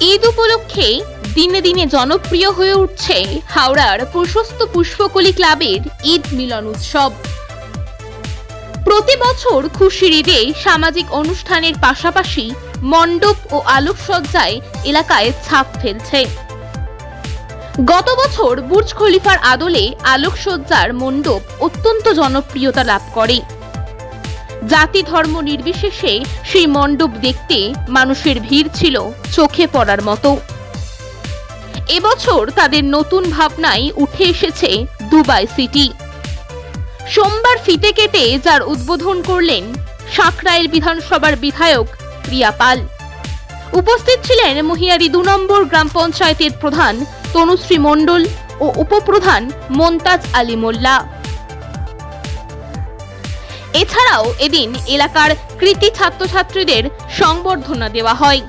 ঈদ উপলক্ষে দিনে দিনে জনপ্রিয় হয়ে উঠছে হাওড়ার প্রশস্ত পুষ্পকলি ক্লাবের ঈদ মিলন উৎসব। প্রতি বছর খুশির ঈদে সামাজিক অনুষ্ঠানের পাশাপাশি মণ্ডপ ও আলোকসজ্জায় এলাকায় ছাপ ফেলছে। গত বছর বুর্জ খলিফার আদলে আলোকসজ্জার মণ্ডপ অত্যন্ত জনপ্রিয়তা লাভ করে। জাতি ধর্ম নির্বিশেষে সেই মণ্ডপ দেখতে মানুষের ভিড় ছিল, চোখে পড়ার মতো। এবছর তাদের নতুন ভাবনায় উঠে এসেছে দুবাই সিটি। সোমবার ফিতে কেটে যার উদ্বোধন করলেন সাঁকরাইল বিধানসভার বিধায়ক প্রিয়া পাল। উপস্থিত ছিলেন মহিয়ারি দু নম্বর গ্রাম পঞ্চায়েতের প্রধান তনুশ্রী মণ্ডল ও উপপ্রধান মন্তাজ আলী মোল্লা। এছাড়াও এদিন এলাকার কৃতি ছাত্রছাত্রীদের সংবর্ধনা দেওয়া হয়।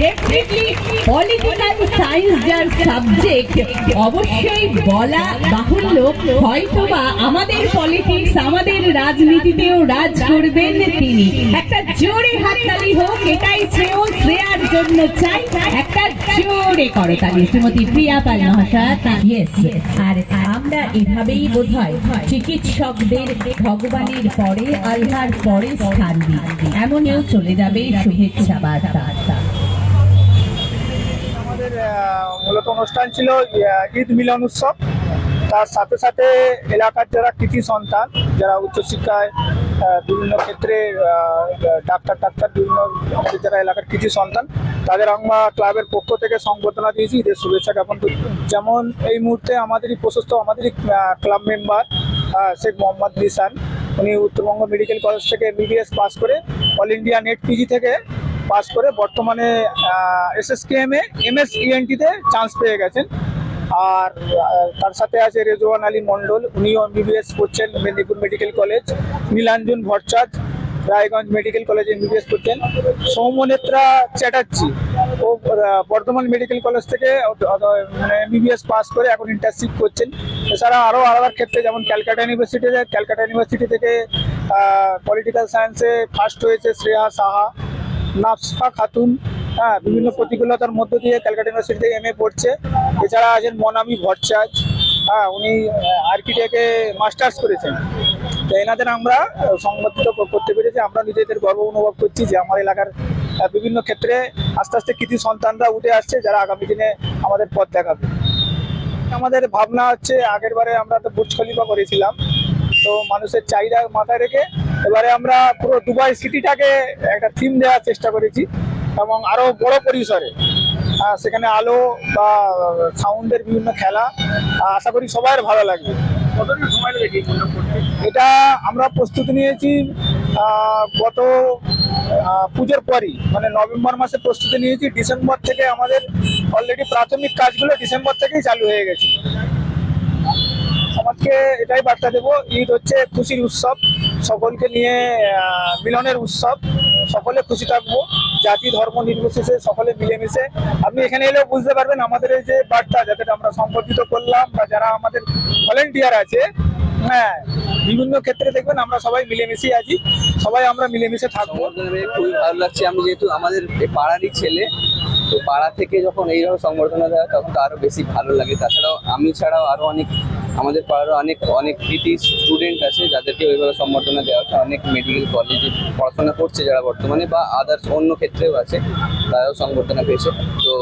ডেফিনেটলি পলিটিক্যাল সায়েন্স যার সাবজেক্ট অবশ্যই বলা বাহুল্য। হয়তোবা আমাদের পলিটিক্স আমাদের রাজনীতিতেও রাজ করবেন তিনি। একটা জোরে হাততালি হোক, এটাই শ্রেয়, শ্রেয়ার জন্য চাই। একটা জোরে শ্রীমতী প্রিয়া পাল মহাশয় আর আমরা এভাবেই বোধহয় চিকিৎসকদের ভগবানের পরে, আল্লাহর পরে স্থান দিই। এমনও চলে যাবে শুভেচ্ছা বার্তা। মূলত অনুষ্ঠান ছিল ঈদ মিলন উৎসব। তার সাথে সাথে এলাকার যারা কৃতি সন্তান, যারা উচ্চশিক্ষায় বিভিন্ন ক্ষেত্রে ডাক্তার টাক্তার বিভিন্ন আমাদের যারা এলাকার কৃতি সন্তান, তাদের আমরা ক্লাবের পক্ষ থেকে সংবর্ধনা দিয়েছি, ঈদের শুভেচ্ছা জ্ঞাপন করি। যেমন এই মুহূর্তে আমাদেরই প্রশস্ত, আমাদেরই ক্লাব মেম্বার শেখ মোহাম্মদ নিসান। উনি উত্তরবঙ্গ মেডিকেল কলেজ থেকে এমবিবিএস পাস করে অল ইন্ডিয়া নেট পিজি থেকে পাস করে বর্তমানে এসএসকেএম এ এমএস ইএনটিতে চান্স পেয়ে গেছেন। আর তার সাথে আছে রেজওয়ান আলী মণ্ডল, উনিও এমবিবিএস করছেন, Medinipur medical college. Nilanjan Bhattacharya, Raiganj medical college MBBS করছেন। সৌমনেত্রা চ্যাটার্জি, ও বর্ধমান মেডিকেল কলেজ থেকে মানে এমবিবিএস পাস করে এখন ইন্টার্নশিপ করছেন। এছাড়া আরও আলাদা ক্ষেত্রে যেমন ক্যালকাটা ইউনিভার্সিটিতে ক্যালকাটা ইউনিভার্সিটি থেকে পলিটিক্যাল সায়েন্সে ফার্স্ট হয়েছে শ্রেয়া সাহা। নাফসা, খাতুন হ্যাঁ বিভিন্ন প্রতিকূলতার মধ্য দিয়ে ক্যালকাটা ইউনিভার্সিটি থেকে এম এ পড়ছে। এছাড়া আছেন মনামি ভট্টাচার্য হ্যাঁ উনি আর্কিটেক্টে মাস্টার্স করেছেন। তো এনাদের আমরা সংবাদিত করতে পেরেছি। আমরা নিজেদের গর্ব অনুভব করছি যে আমার এলাকার বিভিন্ন ক্ষেত্রে আস্তে আস্তে কৃতি সন্তানরা উঠে আসছে যারা আগামী দিনে আমাদের পথ দেখাবে। আমাদের ভাবনা হচ্ছে আগের বারে আমরা তো বুর্জ খলিফা করেছিলাম। তো মানুষের চাহিদা মাথায় রেখে এবারে আমরা পুরো দুবাই সিটিটাকে একটা থিম দেওয়ার চেষ্টা করেছি এবং আরও বড় পরিসরে সেখানে আলো বা সাউন্ডের বিভিন্ন খেলা আশা করি সবার ভালো লাগবে। কতদিন সময় লেগেছে? এটা আমরা প্রস্তুতি নিয়েছি গত পুজোর পরই মানে নভেম্বর মাসে প্রস্তুতি নিয়েছি। ডিসেম্বর থেকে আমাদের অলরেডি প্রাথমিক কাজগুলো ডিসেম্বর থেকেই চালু হয়ে গেছে। সমাজকে এটাই বার্তা দেবো ঈদ হচ্ছে খুশির উৎসব। সকলকে নিয়ে মিলনের উৎসব। সকলে খুশি থাকব। জাতি, ধর্ম নির্বিশেষে সকলে মিলেমিশে। আপনি এখানে এলেও বুঝতে পারবেন আমাদের এই যে বার্তা, যাতে আমরা সম্পর্কিত করলাম বা যারা আমাদের ভলেন্টিয়ার আছে হ্যাঁ বিভিন্ন ক্ষেত্রে দেখবেন আমরা সবাই মিলেমিশে আছি। সবাই আমরা মিলেমিশে থাকব। খুবই ভালো লাগছে। আমি যেহেতু আমাদের পাড়ারই ছেলে, তো পাড়া থেকে যখন এইভাবে সংবর্ধনা দেওয়া তখন তো আরও বেশি ভালো লাগে। তাছাড়াও আমি ছাড়াও আরও অনেক আমাদের পাড়ারও অনেক অনেক কৃতি স্টুডেন্ট আছে যাদেরকে ওইভাবে সম্বর্ধনা দেওয়া হচ্ছে। অনেক মেডিকেল কলেজে পড়াশোনা করছে যারা বর্তমানে বা আদার্স অন্য ক্ষেত্রেও আছে, তারাও সম্বর্ধনা পেয়েছে। তো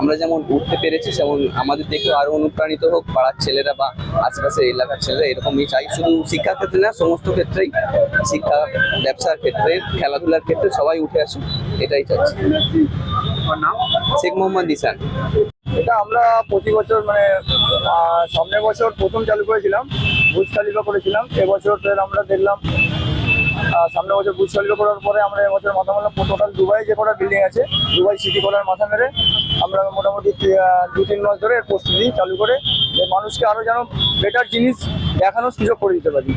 আমরা যেমন উঠতে পেরেছি যেমন আমাদের দেখে আরও অনুপ্রাণিত হোক, পাড়ার ছেলেরা বা আশেপাশের এলাকার ছেলেরা এরকমই চাই। শুধু শিক্ষার ক্ষেত্রে না, সমস্ত ক্ষেত্রেই শিক্ষা ব্যবসার ক্ষেত্রে, খেলাধুলার ক্ষেত্রে সবাই উঠে আসুক, এটাই চাচ্ছি শেখ মোহাম্মদ ইসান এটা আমরা প্রতি বছর মানে সামনের বছর প্রথম চালু করেছিলাম বুজ তালিকা করেছিলাম। এবছর ফের আমরা দেখলাম আহ, সামনের বছর বুজ তালিকা করার পরে আমরা এবছর মাথা মারলাম। টোটাল দুবাই যে কটা বিল্ডিং আছে দুবাই সিটি করার মাথা মেরে আমরা মোটামুটি দু তিন মাস ধরে এর প্রস্তুতি চালু করে যে মানুষকে আরও যেন বেটার জিনিস দেখানোর সুযোগ করে দিতে পারি।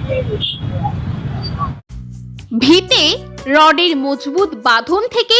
ভিতে রডের মজবুত বাঁধন থেকে